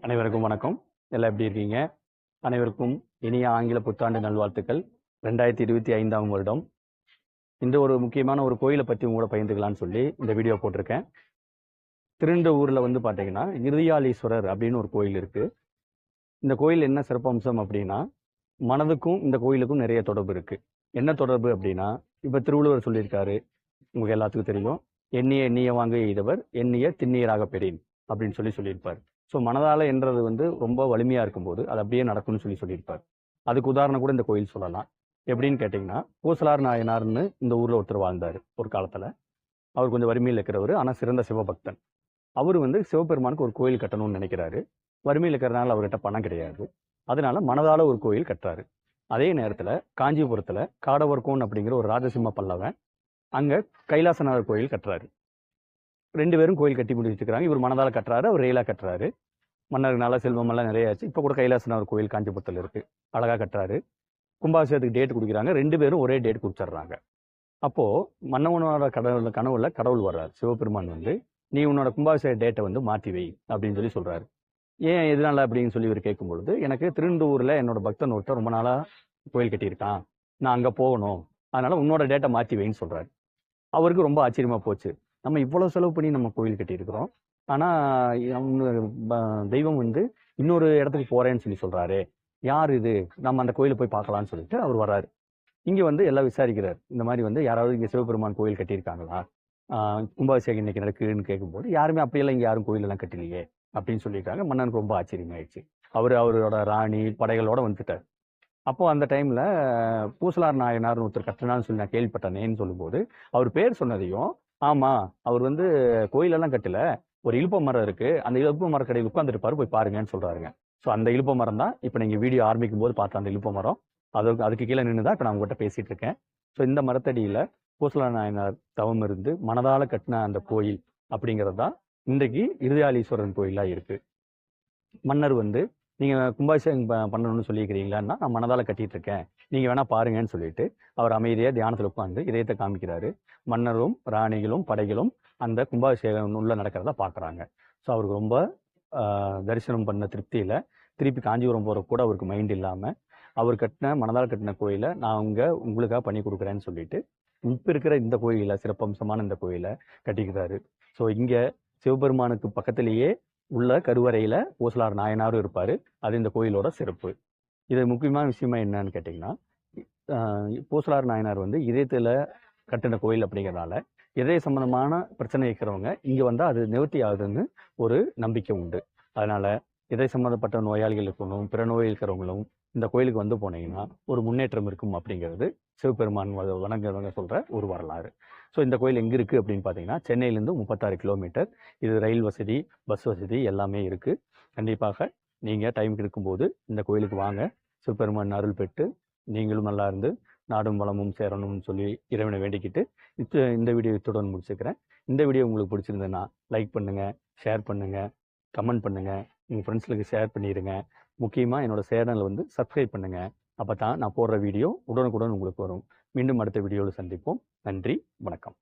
அனைவருக்கும் வணக்கம். எல்லாம் எப்படி இருக்கீங்க? அனைவருக்கும் இனிய ஆங்கில புத்தாண்டு நல்வாழ்த்துக்கள். ரெண்டாயிரத்தி இருபத்தி ஐந்தாம் வருடம். இந்த ஒரு முக்கியமான ஒரு கோயிலை பற்றி உங்களோட பகிர்ந்துக்கலாம்னு சொல்லி இந்த வீடியோ போட்டிருக்கேன். திருண்ட ஊரில் வந்து பார்த்தீங்கன்னா இருதியாலீஸ்வரர் அப்படின்னு ஒரு கோயில் இருக்குது இந்த கோயில் என்ன சிறப்பம்சம் அப்படின்னா மனதுக்கும் இந்த கோயிலுக்கும் நிறைய தொடர்பு இருக்குது என்ன தொடர்பு அப்படின்னா இப்போ திருவள்ளுவர் சொல்லியிருக்காரு. உங்களுக்கு எல்லாத்துக்கும் தெரியும். எண்ணிய எண்ணிய வாங்க எய்தவர் எண்ணிய திண்ணீராக பெறேன் அப்படின்னு சொல்லி சொல்லியிருப்பார். ஸோ மனதால என்றது வந்து ரொம்ப வலிமையாக இருக்கும்போது அது அப்படியே நடக்கும்னு சொல்லி சொல்லியிருப்பார். அதுக்கு உதாரணம் கூட இந்த கோயில் சொல்லலாம். எப்படின்னு கேட்டிங்கன்னா பூசலார் நாயனார்னு இந்த ஊரில் ஒருத்தர் வாழ்ந்தார் ஒரு காலத்தில். அவர் கொஞ்சம் வறுமையில் இருக்கிறவர் ஆனால் சிறந்த சிவபக்தன். அவர் வந்து சிவபெருமானுக்கு ஒரு கோயில் கட்டணும்னு நினைக்கிறாரு. வறுமையில் இருக்கிறதுனால அவர்கிட்ட பணம் கிடையாது. அதனால மனதால ஒரு கோயில் கட்டுறாரு. அதே நேரத்தில் காஞ்சிபுரத்தில் காடவர்கோன் அப்படிங்கிற ஒரு ராஜசிம்ம பல்லவன் அங்கே கைலாசநாதர் கோயில் கட்டுறாரு. ரெண்டு பேரும் கோயில் கட்டி முடிச்சுக்கிறாங்க இவர் மனதால் கட்டுறாரு அவர் ரயிலாக கட்டுறாரு. மன்னர்களால செல்வம் செல்வமெல்லாம் நிறைய ஆச்சு. இப்போ கூட கைலாசநாதர் கோயில் காஞ்சிபுரத்தில் இருக்குது அழகாக கட்டுறாரு. கும்பாபிஷேகத்துக்கு டேட் கொடுக்குறாங்க. ரெண்டு பேரும் ஒரே டேட் கொடுத்துட்றாங்க. அப்போது மன்னவனோட கடவுள் கனவுல கடவுள் வர்றார். சிவபெருமான் வந்து நீ உன்னோட கும்பாபிஷேக டேட்டை வந்து மாற்றி வை அப்படின்னு சொல்லி சொல்கிறாரு ஏன் எதனால அப்படின்னு சொல்லி இவர் கேட்கும் பொழுது எனக்கு திருந்தூரில் என்னோட பக்தன் ஒருத்தர் ரொம்ப நாளாக கோயில் கட்டியிருக்கான். நான் அங்கே போகணும். அதனால் உன்னோட டேட்டை மாற்றி வைன்னு சொல்கிறாரு அவருக்கு ரொம்ப ஆச்சரியமா போச்சு. நம்ம இவ்வளோ செலவு பண்ணி நம்ம கோயில் கட்டியிருக்கிறோம். ஆனால் தெய்வம் வந்து இன்னொரு இடத்துக்கு போகிறேன்னு சொல்லி சொல்கிறாரு யார் இது? நம்ம அந்த கோயிலை போய் பார்க்கலான்னு சொல்லிட்டு அவர் வர்றாரு. இங்கே வந்து எல்லாம் விசாரிக்கிறார். இந்த மாதிரி வந்து யாராவது இங்கே சிவபெருமான் கோயில் கட்டியிருக்காங்களா? கும்பாபிஷேகம் இன்னைக்கு நடக்குதுன்னு கேட்கும்போது யாருமே அப்படியெல்லாம் இங்கே யாரும் கோயிலெல்லாம் கட்டிலையே கட்டலையே அப்படின்னு சொல்லியிருக்காங்க. மன்னனுக்கு ரொம்ப ஆச்சரியமாயிடுச்சு. அவர் அவரோட ராணி படைகளோட வந்துட்டார். அப்போது அந்த டைமில் பூசலார் நாயனார்னு ஒருத்தர் கட்டினான்னு சொல்லி நான் கேள்விப்பட்டேனேன்னு சொல்லும்போது அவர் பேர் சொன்னதையும் ஆமாம் அவர் வந்து கோயிலெல்லாம் கட்டல ஒரு இழுப்ப மரம் இருக்குது அந்த இழுப்ப மரக்கடையில் உட்காந்துருப்பாரு போய் பாருங்கன்னு சொல்கிறாருங்க ஸோ அந்த இழுப்ப மரம் தான் இப்போ நீங்கள் வீடியோ ஆரம்பிக்கும் போது பார்த்த அந்த இழுப்ப மரம். அதுக்கு அதுக்கு கீழே நின்று தான் இப்போ நான் உங்கள்கிட்ட பேசிகிட்டு இருக்கேன். ஸோ இந்த மரத்தடியில் பூசலா நாயனார் தவம் இருந்து மனதால் கட்டின அந்த கோயில் அப்படிங்கிறது தான் இன்றைக்கு இருதயாளீஸ்வரன் கோயிலாக இருக்குது மன்னர் வந்து நீங்கள் கும்பாபிஷேகம் பண்ணணும்னு சொல்லியிருக்கிறீங்களான்னா நான் மனதால் கட்டிட்டு இருக்கேன் நீங்கள் வேணால் பாருங்கன்னு சொல்லிட்டு அவர் அமைதியாக தியானத்தில் உட்காந்து இதயத்தை காமிக்கிறாரு. மன்னரும் ராணிகளும் படைகளும் அந்த கும்பாபிஷேகம் உள்ளே நடக்கிறத பார்க்குறாங்க ஸோ அவருக்கு ரொம்ப தரிசனம் பண்ண திருப்தியில் திருப்பி காஞ்சிபுரம் போகிற கூட அவருக்கு மைண்ட் இல்லாமல் அவர் கட்டின மனதால் கட்டின கோயிலை நான் அங்கே உங்களுக்காக பண்ணி கொடுக்குறேன்னு சொல்லிட்டு இப்போ இருக்கிற இந்த கோயிலை சிறப்பம்சமான இந்த கோயிலை கட்டிக்கிறாரு. ஸோ இங்கே சிவபெருமானுக்கு பக்கத்திலேயே உள்ள கருவறையில் பூசலார் நாயனாரும் இருப்பார். அது இந்த கோயிலோட சிறப்பு. இது முக்கியமான விஷயமா என்னன்னு கேட்டிங்கன்னா ஆஹ், பூசலார் நாயனார் வந்து இதயத்தில் கட்டின கோயில் அப்படிங்கிறனால இதய சம்பந்தமான பிரச்சனை இருக்கிறவங்க இங்கே வந்தால் அது நிவர்த்தி ஆகுதுன்னு ஒரு நம்பிக்கை உண்டு. அதனால் இதய சம்மந்தப்பட்ட நோயாளிகள் இருக்கணும் பிற நோய் இருக்கிறவங்களும் இந்த கோயிலுக்கு வந்து போனீங்கன்னா ஒரு முன்னேற்றம் இருக்கும் அப்படிங்கிறது சிவபெருமான் வ- வணங்குறவங்க சொல்கிற ஒரு வரலாறு. ஸோ இந்த கோயில் எங்கே இருக்குது அப்படின்னு பார்த்தீங்கன்னா சென்னையிலேருந்து முப்பத்தாறு கிலோமீட்டர். இது ரயில் வசதி பஸ் வசதி எல்லாமே இருக்குது கண்டிப்பாக நீங்கள் டைம் இருக்கும்போது இந்த கோயிலுக்கு வாங்க. சிவபெருமான் அருள் பெற்று நீங்களும் நல்லா இருந்து நாடும் வளமும் சேரணும்னு சொல்லி இறைவனை வேண்டிக்கிட்டு இந்த வீடியோ இத்துடன் முடிச்சுக்கிறேன். இந்த வீடியோ உங்களுக்கு பிடிச்சிருந்ததுன்னா லைக் பண்ணுங்கள் ஷேர் பண்ணுங்கள் கமெண்ட் பண்ணுங்கள் உங்கள் ஃப்ரெண்ட்ஸுக்கு ஷேர் பண்ணிடுங்க முக்கியமாக என்னோடய சேனலை வந்து சப்ஸ்கிரைப் பண்ணுங்கள் அப்போ தான் நான் போடுற வீடியோ உடனுக்குடன் உங்களுக்கு வரும். மீண்டும் அடுத்த வீடியோவில் சந்திப்போம். நன்றி வணக்கம்.